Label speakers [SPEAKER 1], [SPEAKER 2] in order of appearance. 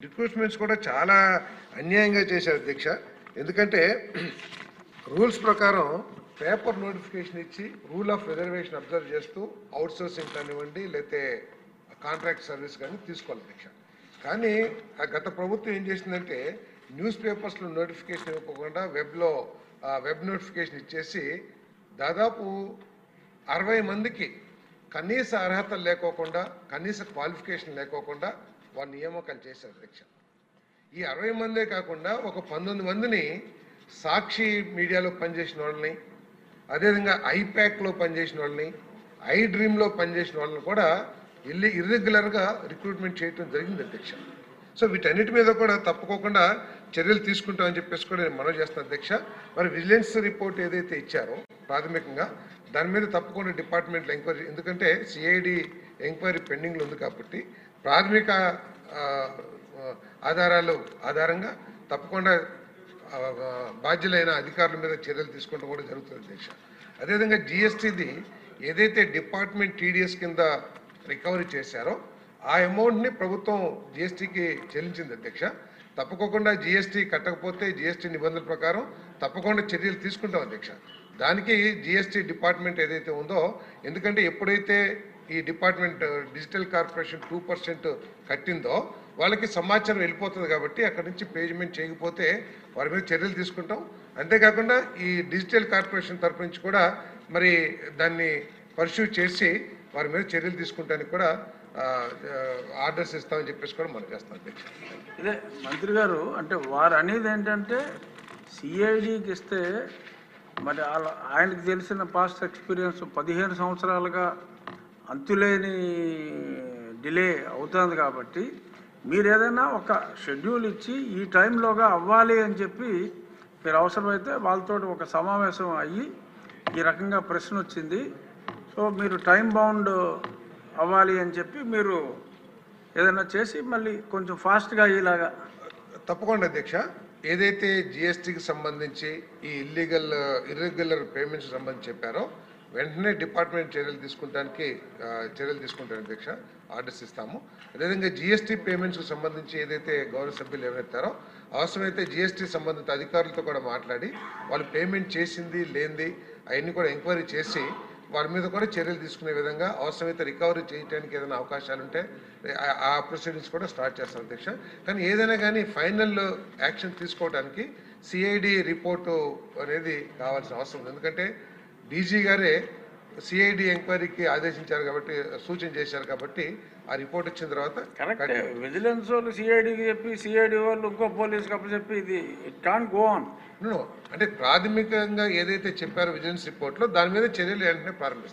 [SPEAKER 1] Recruitments కూడా చాలా అన్యాయంగా చేశారు అధ్యక్ష ఎందుకంటే రూల్స్ ప్రకారం పేపర్ నోటిఫికేషన్ ఇచ్చి రూల్ ఆఫ్ రిజర్వేషన్ అబ్జర్వ్ చేస్తూ అవుట్ సోర్సింగ్ కానివ్వండి లేకపోతే కాంట్రాక్ట్ సర్వీస్ కానీ తీసుకోవాలి అధ్యక్ష కానీ ఆ గత ప్రభుత్వం ఏం చేసిందంటే న్యూస్ పేపర్స్లో నోటిఫికేషన్ ఇవ్వకుండా వెబ్లో వెబ్ నోటిఫికేషన్ ఇచ్చేసి దాదాపు అరవై మందికి కనీస అర్హత లేకోకుండా కనీస క్వాలిఫికేషన్ లేకోకుండా వాళ్ళు నియామకాలు చేశారు అధ్యక్ష. ఈ అరవై మందే కాకుండా ఒక పంతొమ్మిది మందిని సాక్షి మీడియాలో పనిచేసిన వాళ్ళని అదేవిధంగా ఐప్యాక్లో పనిచేసిన వాళ్ళని ఐ డ్రీమ్లో పనిచేసిన వాళ్ళని కూడా వెళ్ళి ఇర్రెగ్యులర్గా రిక్రూట్మెంట్ చేయడం జరిగింది అధ్యక్ష. సో వీటన్నిటి మీద కూడా తప్పుకోకుండా చర్యలు తీసుకుంటామని చెప్పేసి కూడా నేను మనవి చేస్తాను అధ్యక్ష. మరి విజిలెన్స్ రిపోర్ట్ ఏదైతే ఇచ్చారో ప్రాథమికంగా దాని మీద తప్పకుండా డిపార్ట్మెంట్లో ఎంక్వైరీ ఎందుకంటే సిఐడి ఎంక్వైరీ పెండింగ్లో ఉంది కాబట్టి ప్రాథమిక ఆధారాలు ఆధారంగా తప్పకుండా బాధ్యులైన అధికారుల మీద చర్యలు తీసుకుంటూ కూడా జరుగుతుంది అధ్యక్ష అదేవిధంగా జిఎస్టీది ఏదైతే డిపార్ట్మెంట్ టీడీఎస్ కింద రికవరీ చేశారో ఆ అమౌంట్ని ప్రభుత్వం జిఎస్టీకి చెల్లించింది అధ్యక్ష. తప్పకోకుండా జిఎస్టీ కట్టకపోతే జిఎస్టీ నిబంధనల ప్రకారం తప్పకుండా చర్యలు తీసుకుంటాం అధ్యక్ష. దానికి జిఎస్టీ డిపార్ట్మెంట్ ఏదైతే ఉందో ఎందుకంటే ఎప్పుడైతే ఈ department digital corporation two percent కట్టిందో వాళ్ళకి సమాచారం వెళ్ళిపోతుంది కాబట్టి అక్కడి నుంచి పేమెంట్ చేయకపోతే వారి మీద చర్యలు తీసుకుంటాం. అంతేకాకుండా ఈ డిజిటల్ కార్పొరేషన్ తరపు నుంచి కూడా మరి దాన్ని పర్సూ చేసి వారి మీద చర్యలు తీసుకుంటానికి కూడా ఆర్డర్స్ ఇస్తామని చెప్పేసి కూడా మనం చేస్తాం.
[SPEAKER 2] ఇదే మంత్రి గారు అంటే వారు అనేది ఏంటంటే సిఐడికి ఇస్తే మరి వాళ్ళ తెలిసిన పాస్ట్ ఎక్స్పీరియన్స్ పదిహేను సంవత్సరాలుగా అంతులేని డిలే అవుతుంది కాబట్టి మీరు ఏదైనా ఒక షెడ్యూల్ ఇచ్చి ఈ టైంలోగా అవ్వాలి అని చెప్పి మీరు అవసరమైతే వాళ్ళతో ఒక సమావేశం అయ్యి ఈ రకంగా ప్రశ్న వచ్చింది. సో మీరు టైం బౌండ్ అవ్వాలి అని చెప్పి మీరు ఏదైనా చేసి మళ్ళీ కొంచెం ఫాస్ట్గా అయ్యేలాగా
[SPEAKER 1] తప్పకుండా అధ్యక్ష. ఏదైతే జిఎస్టీకి సంబంధించి ఈ ఇల్లీగల్ ఇర్రెగ్యులర్ పేమెంట్స్ సంబంధించి చెప్పారో వెంటనే డిపార్ట్మెంట్ చర్యలు తీసుకుంటానికి చర్యలు తీసుకుంటాను అధ్యక్ష. ఆర్డర్స్ ఇస్తాము. అదేవిధంగా జిఎస్టీ పేమెంట్స్కి సంబంధించి ఏదైతే గౌరవ సభ్యులు ఏమైతారో అవసరమైతే జిఎస్టీ సంబంధిత అధికారులతో కూడా మాట్లాడి వాళ్ళు పేమెంట్ చేసింది లేనిది అవన్నీ కూడా ఎంక్వైరీ చేసి వారి మీద కూడా చర్యలు తీసుకునే విధంగా అవసరమైతే రికవరీ చేయడానికి ఏదైనా అవకాశాలు ఉంటే ఆ- ప్రొసీడింగ్స్ కూడా స్టార్ట్ చేస్తాం అధ్యక్ష. కానీ ఏదైనా కానీ ఫైనల్ యాక్షన్ తీసుకోవడానికి సిఐడి రిపోర్టు అనేది కావాల్సిన అవసరం ఉంది. ఎందుకంటే డీజీ గారే సిఐడి ఎంక్వైరీకి ఆదేశించారు కాబట్టి సూచన చేశారు కాబట్టి ఆ రిపోర్ట్ వచ్చిన తర్వాత
[SPEAKER 2] కరెక్ట్. విజిలెన్స్ వాళ్ళు సిఐడికి చెప్పి సిఐడి వాళ్ళు ఇంకో అప్పు చెప్పి ఇది ఇట్ కాన్ గో ఆన్.
[SPEAKER 1] అంటే ప్రాథమికంగా ఏదైతే చెప్పారో విజిలెన్స్ రిపోర్ట్లో దాని మీద చర్యలు వెంటనే ప్రారంభిస్తాం